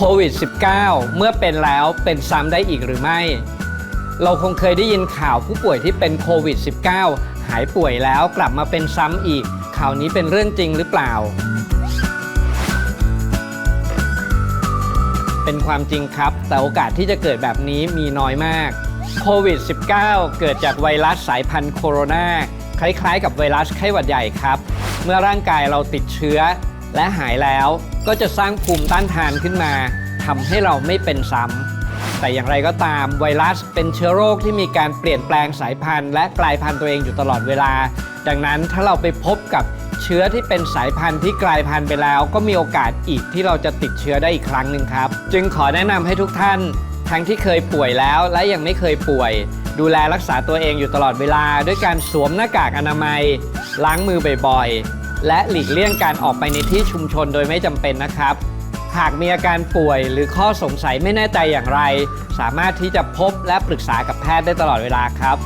โควิด -19 เมื่อเป็นแล้วเป็นซ้ำได้อีกหรือไม่ เราคงเคยได้ยินข่าวผู้ป่วยที่เป็นโควิด -19 หายป่วยแล้วกลับมาเป็นซ้ำอีก ข่าวนี้เป็นเรื่องจริงหรือเปล่า เป็นความจริงครับ แต่โอกาสที่จะเกิดแบบนี้มีน้อยมากโควิด -19 เกิดจากไวรัสสายพันธุ์โคโรนาคล้ายๆ กับไวรัสไข้หวัดใหญ่ครับ เมื่อร่างกายเราติดเชื้อ และหายแล้วก็จะสร้างภูมิต้านทานขึ้นมาทำให้เราไม่เป็นซ้ำแต่อย่างไรก็ตามไวรัสเป็นเชื้อโรคที่มีการเปลี่ยนแปลงสายพันธุ์ และกลายพันธุ์ตัวเองอยู่ตลอดเวลา ดังนั้นถ้าเราไปพบกับเชื้อที่เป็นสายพันธุ์ที่กลายพันธุ์ไปแล้ว ก็มีโอกาสอีกที่เราจะติดเชื้อได้อีกครั้งหนึ่งครับ จึงขอแนะนำให้ทุกท่าน ทั้งที่เคยป่วยแล้วและยังไม่เคยป่วย ดูแลรักษาตัวเองอยู่ตลอดเวลา ด้วยการสวมหน้ากากอนามัย ล้างมือบ่อยๆ และหลีกเลี่ยงการออกไปในที่ชุมชนโดยไม่จำเป็นนะครับ หากมีอาการป่วยหรือข้อสงสัยไม่แน่ใจอย่างไร สามารถที่จะพบและปรึกษากับแพทย์ได้ตลอดเวลาครับ